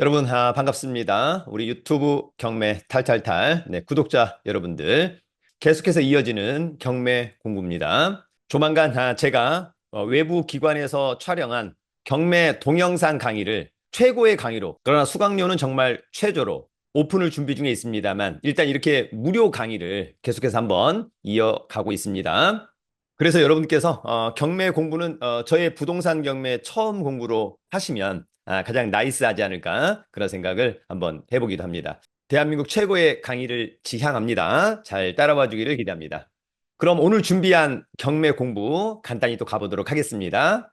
여러분, 아, 반갑습니다. 우리 유튜브 경매 탈탈탈, 네, 구독자 여러분들. 계속해서 이어지는 경매 공부입니다. 조만간 아, 제가 어, 외부 기관에서 촬영한 경매 동영상 강의를 최고의 강의로, 그러나 수강료는 정말 최저로 오픈을 준비 중에 있습니다만, 일단 이렇게 무료 강의를 계속해서 한번 이어가고 있습니다. 그래서 여러분께서 어, 경매 공부는 어, 저의 부동산 경매 처음 공부로 하시면 아, 가장 나이스하지 않을까 그런 생각을 한번 해보기도 합니다. 대한민국 최고의 강의를 지향합니다. 잘 따라와 주기를 기대합니다. 그럼 오늘 준비한 경매 공부 간단히 또 가보도록 하겠습니다.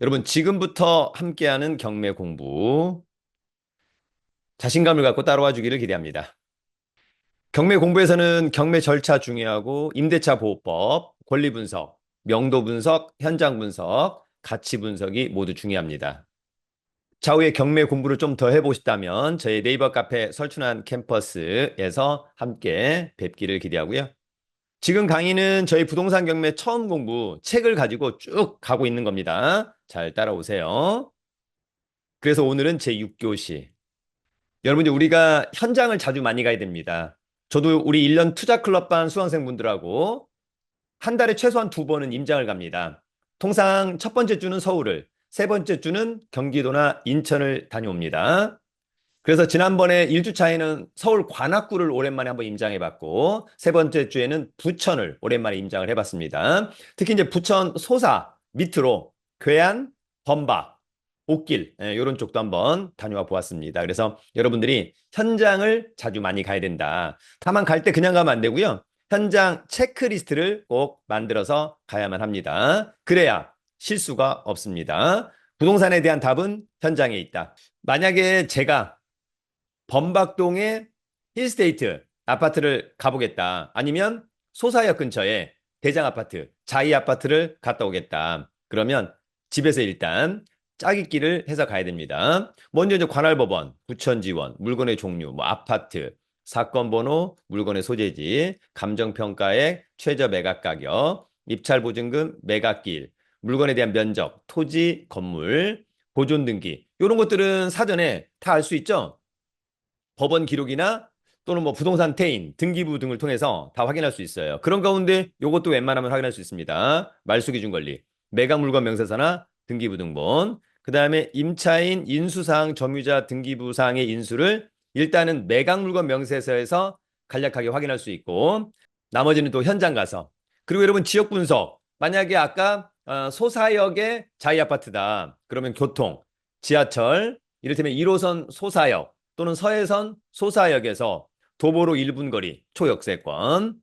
여러분 지금부터 함께하는 경매 공부 자신감을 갖고 따라와 주기를 기대합니다. 경매 공부에서는 경매 절차 중요하고 임대차 보호법, 권리 분석, 명도 분석, 현장 분석, 가치 분석이 모두 중요합니다. 차후에 경매 공부를 좀 더 해보고 싶다면 저희 네이버 카페 설춘한 캠퍼스에서 함께 뵙기를 기대하고요. 지금 강의는 저희 부동산 경매 처음 공부 책을 가지고 쭉 가고 있는 겁니다. 잘 따라오세요. 그래서 오늘은 제6교시. 여러분, 우리가 현장을 자주 많이 가야 됩니다. 저도 우리 1년 투자 클럽반 수강생분들하고 한 달에 최소한 두 번은 임장을 갑니다. 통상 첫 번째 주는 서울을, 세 번째 주는 경기도나 인천을 다녀옵니다. 그래서 지난번에 1주 차에는 서울 관악구를 오랜만에 한번 임장해 봤고, 세 번째 주에는 부천을 오랜만에 임장을 해 봤습니다. 특히 이제 부천 소사 밑으로 괴안, 범박, 옥길 이런 예, 쪽도 한번 다녀와 보았습니다. 그래서 여러분들이 현장을 자주 많이 가야 된다. 다만 갈 때 그냥 가면 안 되고요. 현장 체크리스트를 꼭 만들어서 가야만 합니다. 그래야 실수가 없습니다. 부동산에 대한 답은 현장에 있다. 만약에 제가 범박동의 힐스테이트 아파트를 가보겠다. 아니면 소사역 근처에 대장 아파트, 자이 아파트를 갔다 오겠다. 그러면 집에서 일단 짜깁기를 해서 가야 됩니다. 먼저 이제 관할법원, 부천지원, 물건의 종류, 뭐 아파트, 사건 번호, 물건의 소재지, 감정평가액, 최저 매각 가격, 입찰 보증금, 매각길, 물건에 대한 면적, 토지, 건물, 보존 등기 이런 것들은 사전에 다 알 수 있죠. 법원 기록이나 또는 뭐 부동산 태인, 등기부 등을 통해서 다 확인할 수 있어요. 그런 가운데 이것도 웬만하면 확인할 수 있습니다. 말소기준 권리, 매각 물건 명세서나 등기부 등본, 그 다음에 임차인 인수사항 점유자 등기부 사항의 인수를 일단은 매각 물건 명세서에서 간략하게 확인할 수 있고 나머지는 또 현장 가서. 그리고 여러분 지역 분석. 만약에 아까 어, 소사역의 자이 아파트다. 그러면 교통 지하철 이를테면 1호선 소사역 또는 서해선 소사역에서 도보로 1분 거리 초역세권.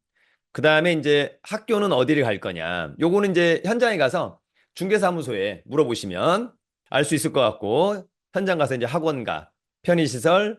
그 다음에 이제 학교는 어디를 갈 거냐. 요거는 이제 현장에 가서 중개사무소에 물어보시면 알 수 있을 것 같고 현장 가서 이제 학원가 편의시설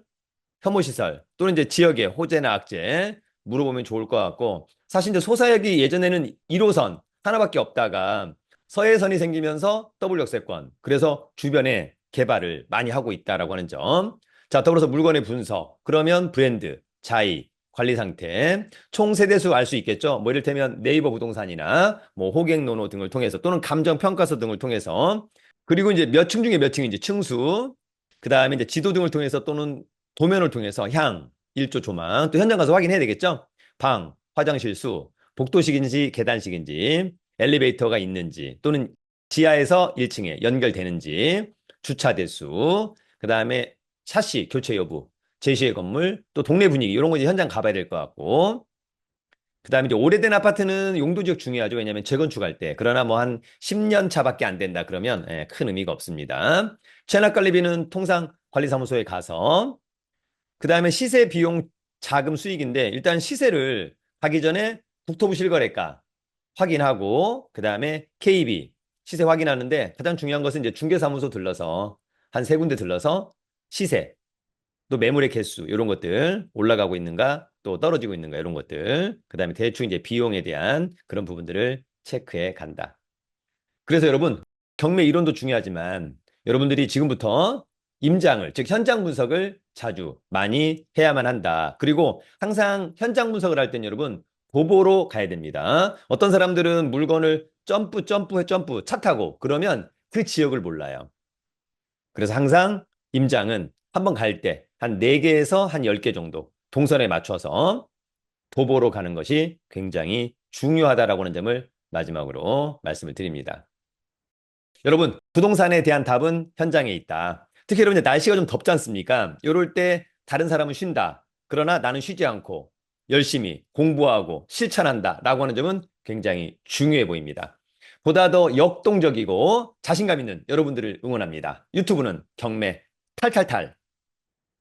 혐오시설 또는 이제 지역의 호재나 악재 물어보면 좋을 것 같고 사실 이제 소사역이 예전에는 1호선 하나밖에 없다가 서해선이 생기면서 더블 역세권 그래서 주변에 개발을 많이 하고 있다라고 하는 점. 자, 더불어서 물건의 분석. 그러면 브랜드, 자이, 관리 상태, 총 세대수 알 수 있겠죠. 뭐 이를테면 네이버 부동산이나 뭐 호갱노노 등을 통해서 또는 감정 평가서 등을 통해서 그리고 이제 몇 층 중에 몇 층인지 층수, 그 다음에 이제 지도 등을 통해서 또는 도면을 통해서 향, 일조 조망, 또 현장 가서 확인해야 되겠죠? 방, 화장실 수, 복도식인지 계단식인지, 엘리베이터가 있는지, 또는 지하에서 1층에 연결되는지, 주차 대수, 그 다음에 샤시 교체 여부, 제시의 건물, 또 동네 분위기, 이런 거 이제 현장 가봐야 될 것 같고, 그 다음에 이제 오래된 아파트는 용도 지역 중요하죠. 왜냐하면 재건축할 때. 그러나 뭐 한 10년 차밖에 안 된다 그러면 예, 큰 의미가 없습니다. 체납 관리비는 통상 관리사무소에 가서 그 다음에 시세 비용 자금 수익인데 일단 시세를 하기 전에 국토부 실거래가 확인하고 그 다음에 KB 시세 확인하는데 가장 중요한 것은 이제 중개사무소 들러서 한 세 군데 들러서 시세 또 매물의 개수 이런 것들 올라가고 있는가 또 떨어지고 있는가 이런 것들 그 다음에 대충 이제 비용에 대한 그런 부분들을 체크해 간다. 그래서 여러분 경매 이론도 중요하지만 여러분들이 지금부터 임장을 즉 현장 분석을 자주 많이 해야만 한다. 그리고 항상 현장 분석을 할 땐 여러분 도보로 가야 됩니다. 어떤 사람들은 물건을 점프 점프 점프 차 타고 그러면 그 지역을 몰라요. 그래서 항상 임장은 한번 갈 때 한 4개에서 한 10개 정도 동선에 맞춰서 도보로 가는 것이 굉장히 중요하다라고 하는 점을 마지막으로 말씀을 드립니다. 여러분, 부동산에 대한 답은 현장에 있다. 특히 여러분, 날씨가 좀 덥지 않습니까? 이럴 때 다른 사람은 쉰다. 그러나 나는 쉬지 않고 열심히 공부하고 실천한다. 라고 하는 점은 굉장히 중요해 보입니다. 보다 더 역동적이고 자신감 있는 여러분들을 응원합니다. 유튜브는 경매 탈탈탈